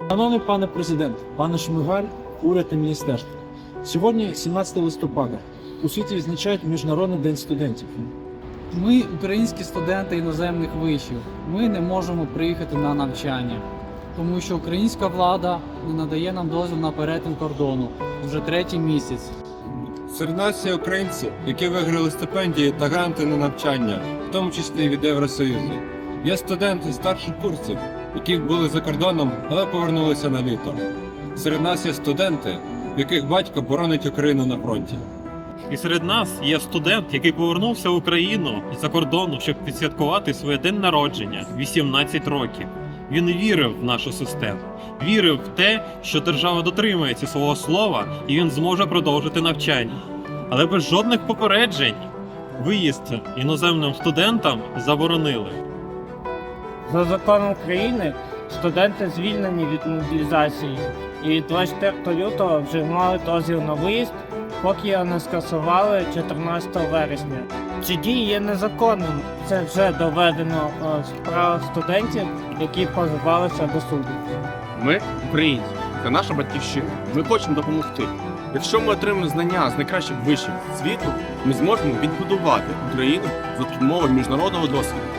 Шановний пане президент, пане Шмигаль, уряд і міністерство. Сьогодні 17 листопада. У світі відзначають Міжнародний день студентів. Ми, українські студенти іноземних вишів, ми не можемо приїхати на навчання, тому що українська влада не надає нам дозвіл на перетин кордону вже третій місяць. Серед нас є українці, які виграли стипендії та гранти на навчання, в тому числі від Євросоюзу. Є студенти старших курсів, які були за кордоном, але повернулися на літо. Серед нас є студенти, яких батько боронить Україну на фронті. І серед нас є студент, який повернувся в Україну з-за кордону, щоб відсвяткувати своє день народження 18 років. Він вірив в нашу систему, вірив в те, що держава дотримується свого слова і він зможе продовжити навчання. Але без жодних попереджень виїзд іноземним студентам заборонили. За законом України студенти звільнені від мобілізації і 24 лютого вже мали дозвіл на виїзд, поки його не скасували 14 вересня. Ці дії є незаконними. Це вже доведено е, справа студентів, які позивалися до суду. Ми українці, це наша батьківщина. Ми хочемо допомогти. Якщо ми отримаємо знання з найкращих вишів світу, ми зможемо відбудувати Україну за допомогою міжнародного досвіду.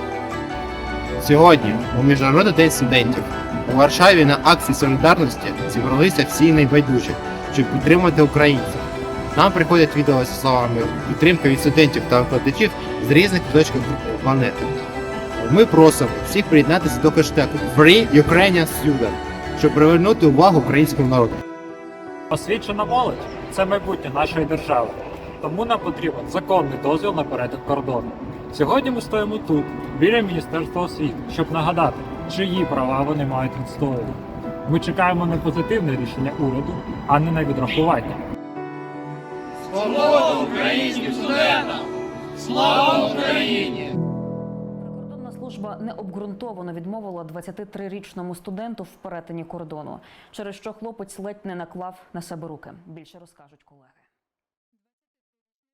Сьогодні, у Міжнародний день студентів, у Варшаві на акції солідарності зібралися всі найбайдужі, щоб підтримати українців. Нам приходять відео зі словами підтримки від студентів та викладачів з різних куточків планети. Ми просимо всіх приєднатися до хештегу Free Ukrainian Student, щоб привернути увагу українського народу. Освічена молодь це майбутнє нашої держави. Тому нам потрібен законний дозвіл на перетин кордону. Сьогодні ми стоїмо тут, біля Міністерства освіти, щоб нагадати, чиї права вони мають відстоювати. Ми чекаємо на позитивне рішення уряду, а не на відрахування. Свободу українським студентам! Слава Прикордонна служба необґрунтовано відмовила 23-річному студенту в перетині кордону, через що хлопець ледь не наклав на себе руки. Більше розкажуть колеги.